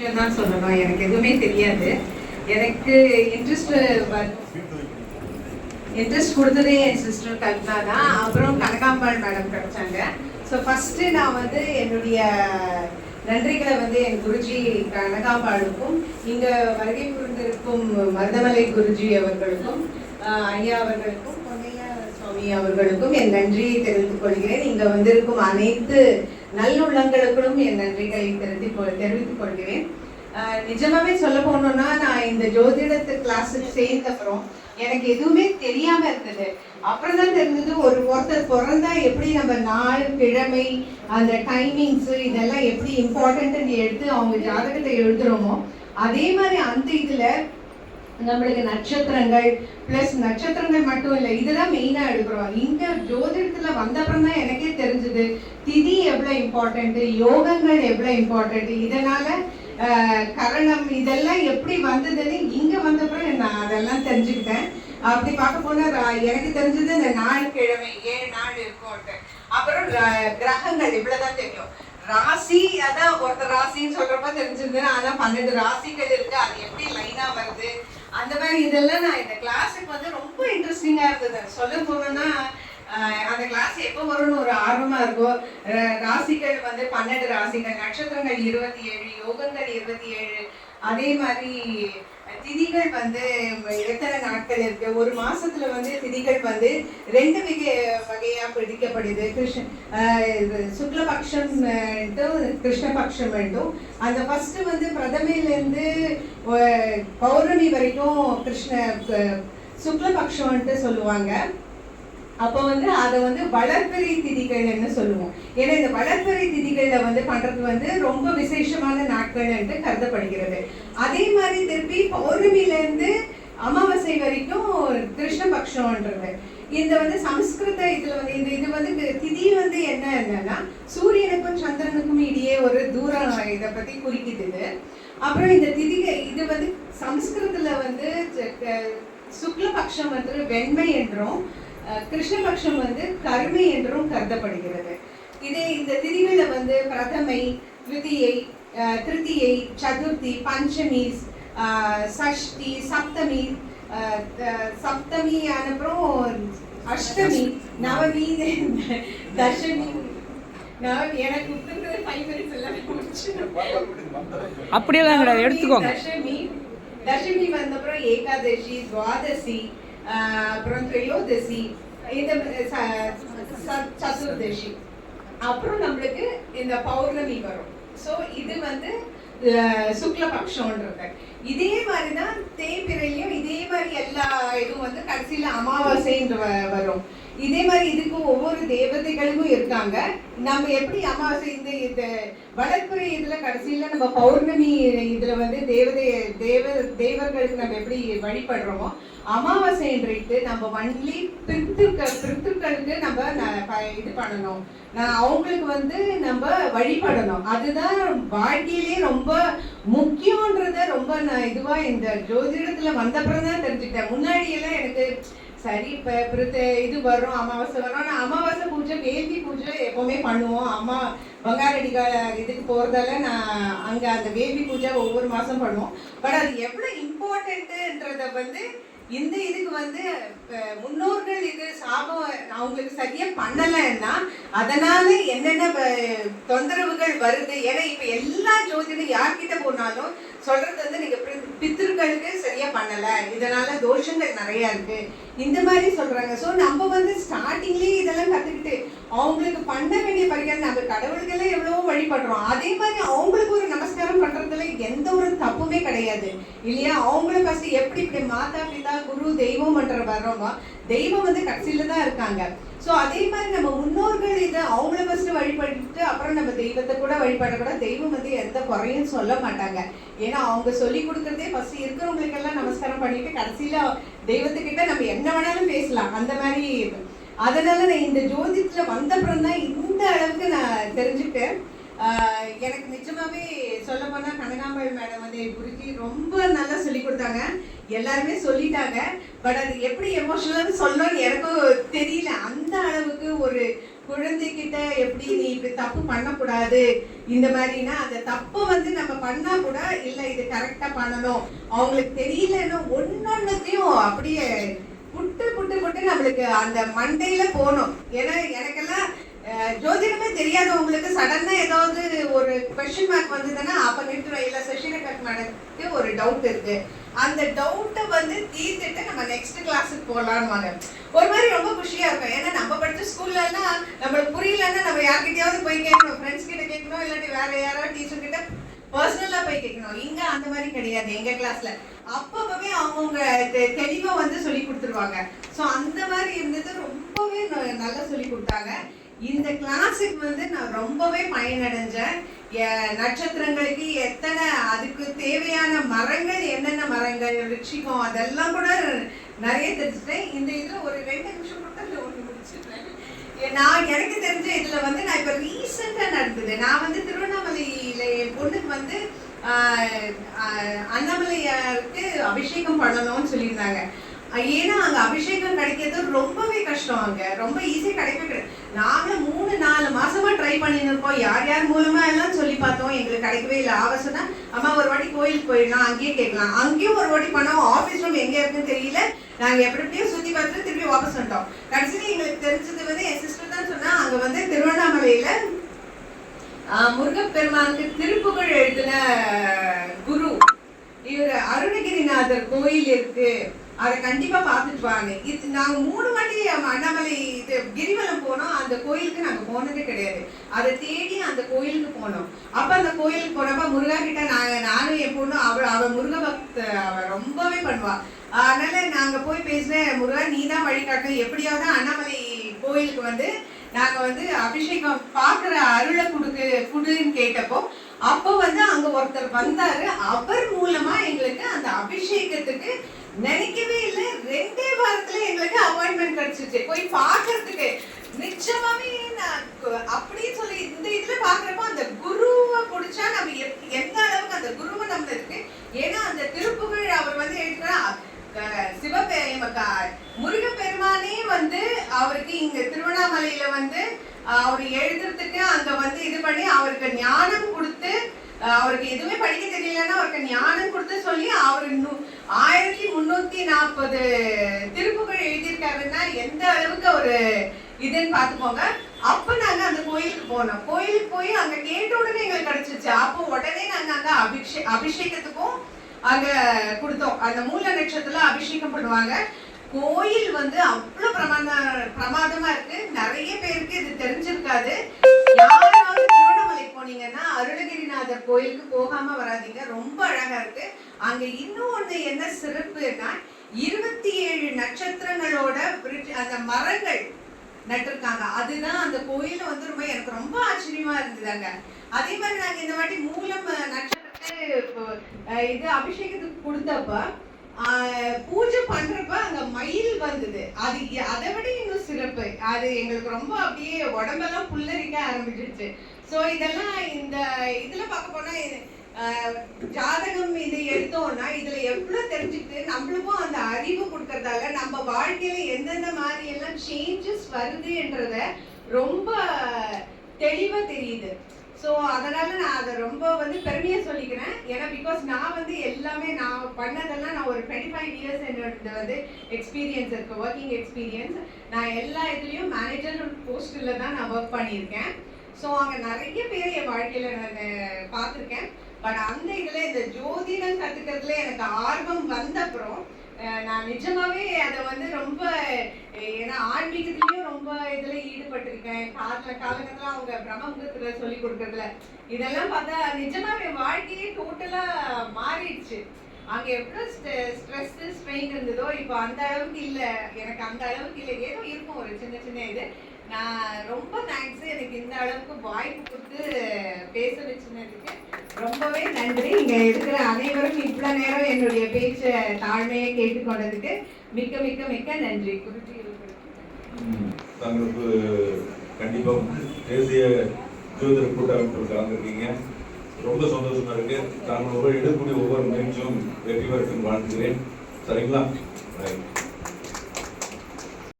தான் சொல்லணும். எனக்கு எதுவுமே தெரியாது. எனக்கு இன்ட்ரெஸ்ட் இன்ட்ரெஸ்ட் கொடுத்ததே என் சிஸ்டர் கல்பனா தான். அப்புறம் கனகாம்பாள் மேடம் கிடைச்சாங்க. ஸோ ஃபஸ்ட்டு நான் வந்து என்னுடைய நன்றிகளை வந்து என் குருஜி கனகாம்பாளுக்கும் இங்கே வருகை புரிந்திருக்கும் மருதமலை குருஜி அவர்களுக்கும் ஐயா அவர்களுக்கும் பொன்னையா சுவாமி அவர்களுக்கும் என் நன்றியை தெரிவித்துக் கொள்கிறேன். இங்கே வந்திருக்கும் அனைத்து நல்லுள்ளங்களுக்கும் என் நன்றிகளை தெரிவித்துக் தெரிவித்துக் கொள்கிறேன். நிஜமாவே சொல்ல போனோம்னா நான் இந்த ஜோதிடத்து கிளாஸுக்கு சேர்ந்த அப்புறம் எனக்கு எதுவுமே தெரியாம இருந்தது. அப்புறம் தான் தெரிஞ்சது ஒரு ஒருத்தர் பிறந்தா எப்படி நம்ம நாள் கிழமை அந்த டைமிங்ஸ் இதெல்லாம் எப்படி இம்பார்ட்டன்ட் எடுத்து அவங்க ஜாதகத்தை எழுதுறோமோ அதே மாதிரி அந்த இதுல நம்மளுக்கு நட்சத்திரங்கள் பிளஸ் நட்சத்திரங்கள் மட்டும் இல்லை இதுதான் மெயினாக எடுக்கிறோம். இங்கே ஜோதிடத்தில் வந்த அப்புறம் தான் எனக்கே தெரிஞ்சுது திதி எவ்வளோ இம்பார்ட்டண்ட்டு யோகங்கள் எவ்வளோ இம்பார்ட்டண்ட்டு இதனால் கரணம் இதெல்லாம் எப்படி வந்ததுன்னு இங்கே வந்தப்புறம் நான் அதெல்லாம் தெரிஞ்சுக்கிட்டேன். அப்படி பார்க்க போனா ரா- எனக்கு தெரிஞ்சது இந்த நாள் கிழமை ஏழு நாள் இருக்கும்ட்டு அப்புறம் கிரகங்கள் இவ்வளோதான் தெரியும். ராசி அதான் ஒருத்தர் ராசின்னு சொல்றப்ப தெரிஞ்சிருந்தேன். ஆனா பன்னெண்டு ராசிகள் இருக்கு. அது எப்படி லைனா வருது? அந்த மாதிரி இதெல்லாம் நான் இந்த கிளாஸுக்கு வந்து ரொம்ப இன்ட்ரெஸ்டிங்கா இருந்தது. சொல்ல போனோம்னா அந்த கிளாஸ் எப்போ வரும்னு ஒரு ஆர்வமா இருக்கும். அஹ், ராசிகள் வந்து பன்னெண்டு ராசிகள் நட்சத்திரங்கள் இருபத்தி ஏழு யோகங்கள் இருபத்தி ஏழு அதே மாதிரி திதிகள் வந்து எத்தனை நாட்கள் இருக்கு? ஒரு மாசத்துல வந்து திதிகள் வந்து ரெண்டு வகை வகையா பிடிக்கப்படுது கிருஷ்ண சுக்லபக்ஷம் கிருஷ்ணபக்ஷம் வேண்டும் அந்த ஃபர்ஸ்ட் வந்து பிரதமையிலேருந்து பௌர்ணமி வரைக்கும் கிருஷ்ண சுக்லபக்ஷம்ன்ட்டு சொல்லுவாங்க. அப்போ வந்து அதை வந்து வளர்பிறை திதிகள்னு சொல்லுவோம். ஏன்னா இந்த வளர்பிறை திதிகளில் வந்து பண்ணுறது வந்து ரொம்ப விசேஷமான நாட்கள் என்று கருதப்படுகிறது. அதே மாதிரி திருப்பி பௌர்ணமியிலேருந்து அமாவாசை வரைக்கும் கிருஷ்ணபக்ஷம்ன்றது இந்த வந்து சமஸ்கிருத இதில் வந்து இந்த இது வந்து திதி வந்து என்ன என்னன்னா சூரியனுக்கும் சந்திரனுக்கும் இடையே ஒரு தூரம் இதை பற்றி குறிக்குது இது. அப்புறம் இந்த திதிகை இது வந்து சம்ஸ்கிருதத்தில் வந்து சுக்லபக்ஷம் வந்து வெண்மை என்றும் கிருஷ்ணபக்ஷம் வந்து கருமை என்றும் கருதப்படுகிறது. இதே இந்த திதிகளை வந்து பிரதமை திருதியை அஹ், திருதியை சதுர்த்தி பஞ்சமி சஷ்டி சப்தமி சப்தமி அப்புறம் அஷ்டமி நவமி தசமி. அப்படியெல்லாம் கிடையாது எடுத்துக்கோங்க. தசமி தசமி வந்த அப்புறம் ஏகாதசி துவாதசி அப்புறம் திரையோதசி இந்த ச- ச- சதுர்தசி அப்புறம் நம்மளுக்கு இந்த பௌர்ணமி வரும் ஸோ இது வந்து அஹ், சுக்லபக்ஷம்ன்றது இதே மாதிரி தான் தேய்பிரையும் இதே மாதிரி எல்லா இதுவும் வந்து கடைசியில் அமாவாசைன்ற வ- வரும் இதே மாதிரி இதுக்கு ஒவ்வொரு தேவதைகளுக்கும் இருக்காங்க. நம்ம எப்படி அமாவாசை இந்த இந்த வளர்ப்புறை இதுல கடைசியில நம்ம பௌர்ணமி இதுல வந்து தேவதை தேவ தேவர்களுக்கு நம்ம எப்படி வழிபடுறோமோ அமாவாசை இன்றைக்கு நம்ம ஒன்லி பித்ருக்கள் பித்ருக்களுக்கு நம்ம ப- இது பண்ணணும். நான் அவங்களுக்கு வந்து நம்ம வழிபடணும். அதுதான் வாழ்க்கையிலே ரொம்ப முக்கியன்றத ரொம்ப நான் இதுவா இந்த ஜோதிடத்துல வந்தப்புறம் தான் தெரிஞ்சுக்கிட்டேன். முன்னாடி எல்லாம் எனக்கு சரி இப்ப பிரித்த இது வரும் அமாவாசை வரும். ஆனா அமாவாசை பூஜை வேந்தி பூஜை எப்பவுமே பண்ணுவோம். அம்மா பங்காரடிக்கா இதுக்கு போறதால நான் அங்க அந்த வேந்தி பூஜை ஒவ்வொரு மாசம் பண்ணுவோம். பட் அது எவ்வளவு இம்பார்ட்டண்ட்டுன்றத வந்து இந்த இதுக்கு வந்து முன்னோர்கள் இது சாபம் அவங்களுக்கு சரியா பண்ணலைன்னா அதனால என்னென்ன தொந்தரவுகள் வருது? ஏன்னா இப்ப எல்லா ஜோதிடம் யார்கிட்ட போனாலும் சொல்றது பித்ருக்களுக்கு சரியா பண்ணல. இதனால தோஷங்கள் நிறைய இருக்கு. இந்த மாதிரி சொல்றாங்க. ஸோ நம்ம வந்து ஸ்டார்டிங்லேயே இதெல்லாம் கத்துக்கிட்டு அவங்களுக்கு பண்ண வேண்டிய பரிகாரம் நம்ம கடவுள்களே எவ்வளவோ வழிபடுறோம். அதே மாதிரி அவங்களுக்கு ஒரு நமஸ்காரம் பண்றதுல எந்த ஒரு தப்புமே கிடையாது. இல்லையா? அவங்களும் ஃபர்ஸ்ட் எப்படி இப்படி மாதா பிதா குரு தெய்வம் பண்ற வர்றோமோ தெய்வம் வந்து கடைசியில தான் இருக்காங்க. ஸோ அதே மாதிரி நம்ம முன்னோர்கள் இதை அவங்கள ஃபர்ஸ்ட் வழிபட்டு அப்புறம் நம்ம தெய்வத்தை கூட வழிபடக்கூட தெய்வம் வந்து எந்த குறையும் சொல்ல மாட்டாங்க. ஏன்னா அவங்க சொல்லி கொடுக்குறதே ஃபர்ஸ்ட் இருக்கிறவங்களுக்கெல்லாம் நமஸ்காரம் பண்ணிட்டு கடைசியில் தெய்வத்துக்கிட்ட நம்ம என்ன வேணாலும் பேசலாம். அந்த மாதிரி அதனால நான் இந்த ஜோதிடத்துல வந்தப்புறம் தான் இந்த அளவுக்கு நான் தெரிஞ்சுக்கிட்டேன். எனக்கு நிஜமாவே சொல்ல போனா கனகாம்பல் மேடம் வந்து குருஜி ரொம்ப நல்லா சொல்லி கொடுத்தாங்க. எல்லாருமே சொல்லிட்டாங்க. பட் அது எப்படி எமோஷனலாக சொல்லணும்னு எனக்கும் தெரியல. அந்த அளவுக்கு ஒரு குழந்தைகிட்ட எப்படி நீ இப்படி தப்பு பண்ணக்கூடாது? இந்த மாதிரினா அந்த தப்பை வந்து நம்ம பண்ணா கூட இல்லை இது கரெக்டா பண்ணணும். அவங்களுக்கு தெரியலன்னு ஒன்னொன்னத்தையும் அப்படியே புட்டு புட்டு புட்டு நம்மளுக்கு அந்த மண்டையில போகணும். ஏன்னா எனக்கெல்லாம் ஜோதிடமே தெரியாதவங்களுக்கு சடனா ஏதாவது ஒரு கொஸ்டின் மார்க் வந்ததுன்னா அப்ப நிறுத்துறோம். இல்ல சசிரகட் மேடத்துக்கு ஒரு டவுட் இருக்கு. அந்த டவுட்டை வந்து தீர்த்துட்டு நம்ம நெக்ஸ்ட் கிளாஸுக்கு போகலான்னு ஒரு மாதிரி ரொம்ப குஷியா இருக்கும். ஏன்னா நம்ம படிச்ச ஸ்கூல்லலாம் நம்மளுக்கு புரியலன்னா நம்ம யார்கிட்டயாவது போய் கேட்கணும். ஃப்ரெண்ட்ஸ் கிட்ட கேட்கணும். இல்லாட்டி வேற யாராவது டீச்சர் கிட்ட பர்சனலா போய் கேட்கணும். இங்க அந்த மாதிரி கிடையாது எங்க கிளாஸ்ல அப்பப்பவே அவங்கவுங்க தெ- தெளிவா வந்து சொல்லி கொடுத்துருவாங்க. ஸோ அந்த மாதிரி இருந்தது ரொம்பவே நல்லா சொல்லி கொடுத்தாங்க. இந்த கிளாஸுக்கு வந்து நான் ரொம்பவே பயனடைஞ்சேன். நட்சத்திரங்களுக்கு எத்தனை அதுக்கு தேவையான மரங்கள் என்னென்ன மரங்கள் ரிச்சிகம் அதெல்லாம் கூட நிறைய தெரிஞ்சுட்டேன். இந்த இதில் ஒரு ரெண்டு நிமிஷம் மட்டும் இல்லை ஒன்று முடிச்சிடுறேன். நான் எனக்கு தெரிஞ்ச இதில் வந்து நான் இப்போ ரீசெண்டாக நடந்தது. நான் வந்து திருவண்ணாமலையில் என் பொண்ணுக்கு வந்து அண்ணாமலையாருக்கு அபிஷேகம் பண்ணணும்னு சொல்லியிருந்தாங்க. ஏன்னா அங்க அபிஷேகம் கிடைக்கிறது ரொம்பவே கஷ்டம் அங்க. ரொம்ப ஈஸியா கிடைக்கவே கிடையாது நாங்களும் மூணு நாலு மாசமா ட்ரை பண்ணிட்டு இருக்கோம். யார் யார் மூலமா எல்லாம் சொல்லி பார்த்தோம். எங்களுக்கு கிடைக்கவே இல்லை. ஆவசனா அம்மா ஒரு வாட்டி கோயிலுக்கு போயிடலாம். அங்கேயே கேட்கலாம். அங்கேயும் ஒரு வாட்டி பண்ணோம். ஆஃபீஸ் ரூம் எங்க இருக்குன்னு தெரியல. நாங்க எப்படி எப்படியோ சுத்தி பார்த்துட்டு திருப்பி வாபஸ் வந்துட்டோம். கடைசியில எங்களுக்கு தெரிஞ்சது வந்து என் சிஸ்டர் தான் சொன்னா அங்க வந்து திருவண்ணாமலையில முருகப்பெருமானுக்கு திருப்புகழ் எழுதின குரு. இவர் அருணகிரிநாதர் கோயில் இருக்கு. அதை கண்டிப்பா பார்த்துட்டு வாங்க. இது நாங்க மூணு வாட்டி அண்ணாமலை இது கிரிவலம் போனோம். அந்த கோயிலுக்கு நாங்க போனதே கிடையாது. அதை தேடி அந்த கோயிலுக்கு போனோம். அப்ப அந்த கோயிலுக்கு போனப்ப முருகா கிட்ட நாங்க நானும் என் பொண்ணும் அவ அவ முருக பக்த அவ ரொம்பவே பண்ணுவா. அதனால நாங்க போய் பேசினேன் முருகா நீ தான் வழிகாட்டணும் எப்படியாவது அண்ணாமலை கோயிலுக்கு வந்து நாங்க வந்து அபிஷேகம் பாக்குற அருளை கொடுக்கு குடுன்னு கேட்டப்போ அப்போ வந்து அங்க ஒருத்தர் வந்தாரு. அவர் மூலமா எங்களுக்கு அந்த அபிஷேகத்துக்கு நினைக்கவே இல்லை. ரெண்டே வாரத்துல எங்களுக்கு அப்பாயின்மெண்ட் கிடைச்சிச்சு. போய் பாக்குறதுக்கு நிச்சயமாவே நான் அப்படின்னு சொல்லி இந்த இதுல பாக்குறப்போ அந்த குருவை பிடிச்சா நம்ம எந்த அளவுக்கு அந்த குருவை நம்ம இருக்கு. ஏன்னா அந்த திருப்புகழ் அவர் வந்து எழுதுனா சிவபெ முருகப்பெருமானே வந்து அவருக்கு இங்க திருவண்ணாமலையில வந்து அவர் எழுதுறதுக்கு அங்க வந்து இது பண்ணி அவருக்கு ஞானம் கொடுத்து அவருக்கு எதுவுமே படிக்க தெரியலன்னா அவருக்கு ஞானம் கொடுத்து சொல்லி அவர் இன்னும் ஆயிரத்தி முன்னூத்தி நாற்பது திருப்புகள் எழுதியிருக்காருன்னா எந்த அளவுக்கு ஒரு இதுன்னு பார்த்துக்கோங்க. அப்ப நாங்க அந்த கோயிலுக்கு போனோம். கோயிலுக்கு போய் அங்க கேட்ட உடனே எங்களுக்கு கிடைச்சிச்சு அப்போ உடனே நாங்க அங்க அபிஷே அபிஷேகத்துக்கும் அங்க கொடுத்தோம். அந்த மூல நட்சத்திரத்துல அபிஷேகம் பண்ணுவாங்க. கோயில் வந்து அவ்வளவு பிரமாத பிரமாதமா இருக்கு. நிறைய பேருக்கு இது தெரிஞ்சிருக்காது. யாராவது திருவண்ணாமலை போனீங்கன்னா அருணகிரிநாதர் கோயிலுக்கு போகாம வராதீங்க. ரொம்ப அழகா இருக்கு. அங்க இன்னும் ஒண்ணு என்ன சிறப்புன்னா இருபத்தி ஏழு நட்சத்திரங்களோட அந்த மரங்கள் நட்டிருக்காங்க. அதுதான் அந்த கோயில வந்து ரொம்ப எனக்கு ரொம்ப ஆச்சரியமா இருந்ததாங்க. அதே மாதிரி நாங்க இந்த வாட்டி மூலம் நட்சத்திரத்தை இது அபிஷேகத்துக்கு கொடுத்தப்ப பூஜை பண்றப்ப அங்க மயில் வந்தது. அது அதை விட இன்னும் சிறப்பு. அது எங்களுக்கு ரொம்ப அப்படியே உடம்பெல்லாம் புல்லரிக்க ஆரம்பிச்சிருச்சு. ஸோ இதெல்லாம் இந்த இதுல பார்க்க போனா ஜாதகம் இது எடுத்தோம்னா இதுல எவ்வளவு தெரிஞ்சுட்டு நம்மளுக்கும் அந்த அறிவு கொடுக்கறதால நம்ம வாழ்க்கையில எந்தெந்த மாதிரி எல்லாம் சேஞ்சஸ் வருதுன்றத ரொம்ப தெளிவா தெரியுது. ஸோ அதனால நான் அதை ரொம்ப வந்து பெருமையா சொல்லிக்கிறேன். ஏன்னா பிகாஸ் நான் வந்து எல்லாமே நான் பண்ணதெல்லாம் நான் ஒரு டுவெண்ட்டி ஃபைவ் இயர்ஸ் என்னோட வந்து எக்ஸ்பீரியன்ஸ் இருக்கு ஒர்க்கிங் எக்ஸ்பீரியன்ஸ் நான் எல்லா இதுலேயும் மேனேஜர் போஸ்டில் தான் நான் ஒர்க் பண்ணியிருக்கேன். ஸோ அங்கே நிறைய பேர் என் வாழ்க்கையில் நான் பார்த்துருக்கேன். பட் அந்த இதில் இந்த ஜோதிடம் கற்றுக்கிறதுல எனக்கு ஆர்வம் வந்த அப்புறம் நான் நிஜமாவே அதை வந்து ரொம்ப ஏன்னா ஆன்மீகத்துலேயும் ரொம்ப இதில் ஈடுபட்டிருக்கேன். காலத்தில் காலகட்டத்தில் அவங்க பிரம்மபுரத்தில் சொல்லி கொடுக்கறதுல. இதெல்லாம் பார்த்தா நிஜமாவே வாழ்க்கையே டோட்டலாக மாறிடுச்சு. அங்கே எவ்வளோ ஸ்ட்ரெஸ் ஸ்ட்ரெயின் இருந்ததோ இப்போ அந்த அளவுக்கு இல்லை. எனக்கு அந்த அளவுக்கு இல்லை. ஏதோ இருக்கும் ஒரு சின்ன சின்ன இது. நான் ரொம்ப தேங்க்ஸ் எனக்கு இந்த அளவுக்கு வாய்ப்பு கொடுத்து பேச வச்சுனதுக்கு ரொம்பவே நன்றி. இங்கே இருக்கிற அனைவரும் இவ்வளோ நேரம் என்னுடைய பேச்ச தாழ்மையை கேட்டுக்கொண்டதுக்கு மிக்க மிக்க மிக்க நன்றி. குருஜி தங்களுக்கு கண்டிப்பாக தேசிய ஜோதிட கூட்டமைப்பில் கலந்துருக்கீங்க. ரொம்ப சந்தோஷமா இருக்கு. தாங்கள் ஒவ்வொரு எடுக்கக்கூடிய ஒவ்வொரு முயற்சியும் வெற்றி பெறட்டும் வாழ்த்துகிறேன். சரிங்களா? ரைட்